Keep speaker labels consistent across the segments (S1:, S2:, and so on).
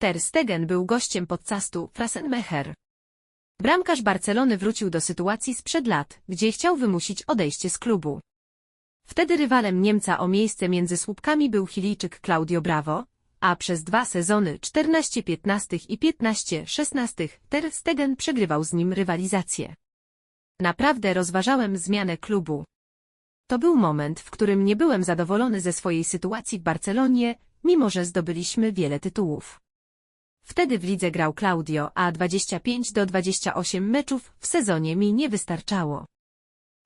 S1: Ter Stegen był gościem podcastu Frassenmecher. Bramkarz Barcelony wrócił do sytuacji sprzed lat, gdzie chciał wymusić odejście z klubu. Wtedy rywalem Niemca o miejsce między słupkami był Chilijczyk Claudio Bravo, a przez dwa sezony 14-15 i 15-16 Ter Stegen przegrywał z nim rywalizację. Naprawdę rozważałem zmianę klubu. To był moment, w którym nie byłem zadowolony ze swojej sytuacji w Barcelonie, mimo że zdobyliśmy wiele tytułów. Wtedy w lidze grał Claudio, a 25 do 28 meczów w sezonie mi nie wystarczało.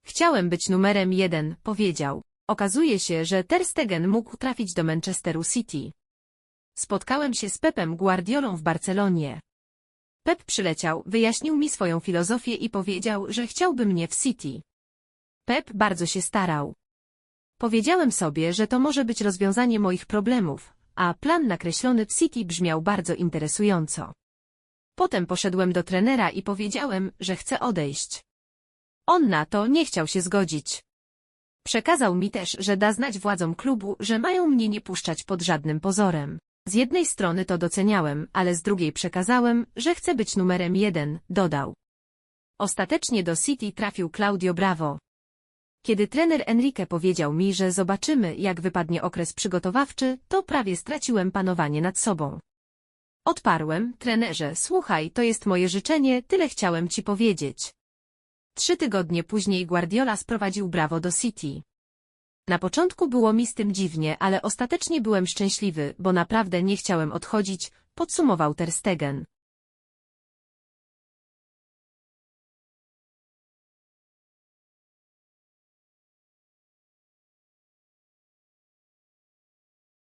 S1: Chciałem być numerem jeden, powiedział. Okazuje się, że Ter Stegen mógł trafić do Manchesteru City. Spotkałem się z Pepem Guardiolą w Barcelonie. Pep przyleciał, wyjaśnił mi swoją filozofię i powiedział, że chciałby mnie w City. Pep bardzo się starał. Powiedziałem sobie, że to może być rozwiązanie moich problemów, a plan nakreślony w City brzmiał bardzo interesująco. Potem poszedłem do trenera i powiedziałem, że chcę odejść. On na to nie chciał się zgodzić. Przekazał mi też, że da znać władzom klubu, że mają mnie nie puszczać pod żadnym pozorem. Z jednej strony to doceniałem, ale z drugiej przekazałem, że chcę być numerem jeden, dodał. Ostatecznie do City trafił Claudio Bravo. Kiedy trener Enrique powiedział mi, że zobaczymy, jak wypadnie okres przygotowawczy, to prawie straciłem panowanie nad sobą. Odparłem, trenerze, słuchaj, to jest moje życzenie, tyle chciałem ci powiedzieć. Trzy tygodnie później Guardiola sprowadził Bravo do City. Na początku było mi z tym dziwnie, ale ostatecznie byłem szczęśliwy, bo naprawdę nie chciałem odchodzić, podsumował Ter Stegen.